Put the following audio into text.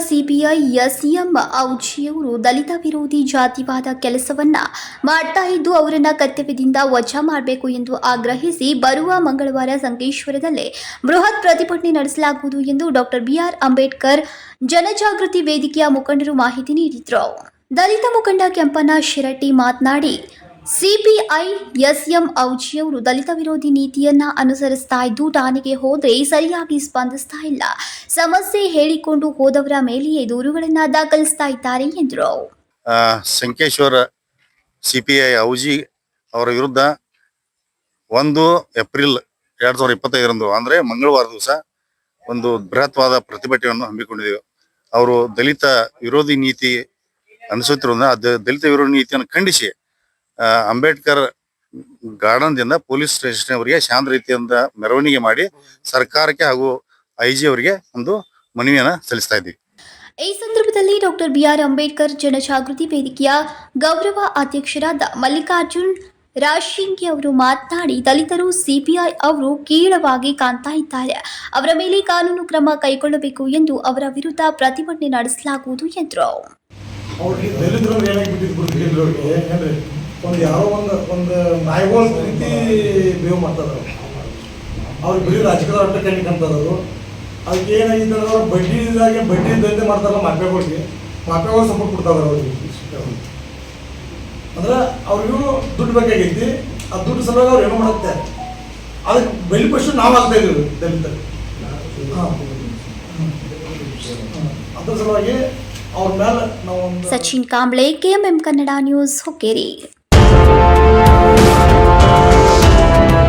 CPI S M ಔಜಿಯವರು ದಲಿತ ವಿರೋಧಿ ಜಾತಿವಾದ ಕೆಲಸವನ್ನ ಮಾಡ್ತಾ ಇದ್ದು ಅವರನ್ನ ಕರ್ತವ್ಯದಿಂದ ವಜಾ ಮಾಡಬೇಕು ಎಂದು ಆಗ್ರಹಿಸಿ ಬರುವ ಮಂಗಳವಾರ ಸಂಕೇಶ್ವರದಲ್ಲಿ ಬೃಹತ್ ಪ್ರತಿಭಟನೆ ನಡೆಸಲಾಗುವುದು ಎಂದು ಡಾಕ್ಟರ್ ಬಿಆರ್ ಅಂಬೇಡ್ಕರ್ ಜನಜಾಗೃತಿ ವೇದಿಕೆಯ ಮುಖಂಡರು ಮಾಹಿತಿ ನೀಡಿದರು. ದಲಿತ ಮುಖಂಡ ಕೆಂಪಣ್ಣ ಶಿರಟ್ಟಿ ಮಾತನಾಡಿ ಸಿಪಿಐ ಎಸ್ಎಂ ಔಜಿಯವರು ದಲಿತ ವಿರೋಧಿ ನೀತಿಯನ್ನ ಅನುಸರಿಸ್ತಾ ಇದ್ದು, ಠಾಣೆಗೆ ಹೋದ್ರೆ ಸರಿಯಾಗಿ ಸ್ಪಂದಿಸ್ತಾ ಇಲ್ಲ. ಸಮಸ್ಯೆ ಹೇಳಿಕೊಂಡು ಹೋದವರ ಮೇಲೆಯೇ ದೂರುಗಳನ್ನ ದಾಖಲಿಸ್ತಾ ಇದ್ದಾರೆ ಎಂದರು. ಸಂಕೇಶ್ವರ ಸಿಪಿಐ ಔಜಿ ಅವರ ವಿರುದ್ಧ ಒಂದು ಏಪ್ರಿಲ್ ಎರಡ್ ಸಾವಿರದ ಇಪ್ಪತ್ತೈದರಂದು, ಅಂದ್ರೆ ಮಂಗಳವಾರ ದಿವಸ, ಒಂದು ಬೃಹತ್ವಾದ ಪ್ರತಿಭಟನೆಯನ್ನು ಹಮ್ಮಿಕೊಂಡಿದ್ದೇವೆ. ಅವರು ದಲಿತ ವಿರೋಧಿ ನೀತಿ ಅನುಸರಿಸಿರೋದ್ರಿಂದ ಆ ದಲಿತ ವಿರೋಧಿ ನೀತಿಯನ್ನು ಖಂಡಿಸಿ ಅಂಬೇಡ್ಕರ್ ಗಾರ್ಡನ್ ದಿಂದ ಪೊಲೀಸ್ ಸ್ಟೇಷನ್ ಅವರಿಗೆ ಶಾಂತ ರೀತಿಯಿಂದ ಮೆರವಣಿಗೆ ಮಾಡಿ ಸರ್ಕಾರಕ್ಕೆ ಹಾಗೂ ಐ ಜಿ ಅವರಿಗೆ ಒಂದು ಮನವಿಯನ್ನ ಸಲ್ಲಿಸ್ತಾ ಇದ್ದೀವಿ. ಈ ಸಂದರ್ಭದಲ್ಲಿ ಡಾಕ್ಟರ್ ಬಿಆರ್ ಅಂಬೇಡ್ಕರ್ ಜನಜಾಗೃತಿ ವೇದಿಕೆಯ ಗೌರವ ಅಧ್ಯಕ್ಷರಾದ ಮಲ್ಲಿಕಾರ್ಜುನ್ ರಾಶಿಂಗಿ ಅವರು ಮಾತನಾಡಿ ದಲಿತರು ಸಿಪಿಐ ಅವರು ಕೀಳವಾಗಿ ಕಾಣ್ತಾ ಇದ್ದಾರೆ. ಅವರ ಮೇಲೆ ಕಾನೂನು ಕ್ರಮ ಕೈಗೊಳ್ಳಬೇಕು ಎಂದು ಅವರ ವಿರುದ್ಧ ಪ್ರತಿಭಟನೆ ನಡೆಸಲಾಗುವುದು ಎಂದರು. ಒಂದು ಯಾರೋ ಒಂದು ಒಂದು ನಾಯಿಗಳ ರೀತಿ ಬೇವು ಮಾಡ್ತಾರೆ ಅವ್ರು. ಬಿಳಿ ರಾಜಕೀಯ ಅಡ್ಡ ಕಣ್ಣಿ ಕಾಣ್ತದವರು ಅದಕ್ಕೆ ಏನಾಗಿದೆ ಅಂದ್ರೆ ಅವ್ರು ಬಡ್ಡಿದಾಗೆ ಬಡ್ಡಿ ದಂಧೆ ಮಾಡ್ತಾರಲ್ಲ ಮಾಫಿಯಾಗಳಿಗೆ ಮಾಫಿಯಾಗಳು ಸಪೋರ್ಟ್ ಕೊಡ್ತಾರೆ ಅವ್ರಿಗೆ. ಅಂದ್ರೆ ಅವ್ರಿಗೂ ದುಡ್ಡು ಬೇಕಾಗೈತಿ. ಆ ದುಡ್ಡು ಸಲುವಾಗಿ ಅವ್ರು ಏನೋ ಮಾಡುತ್ತೆ ಅದಕ್ಕೆ ಬೆಲೆ ಪಶು ನಾವು ಆಗ್ತಾ ಇದ್ದೀವಿ ದಲಿತರು. ಅದ್ರ ಸಲುವಾಗಿ ಅವ್ರ ಮೇಲೆ ನಾವು Sachin Kamble KMM Kannada news, Hukkeri. Thank you.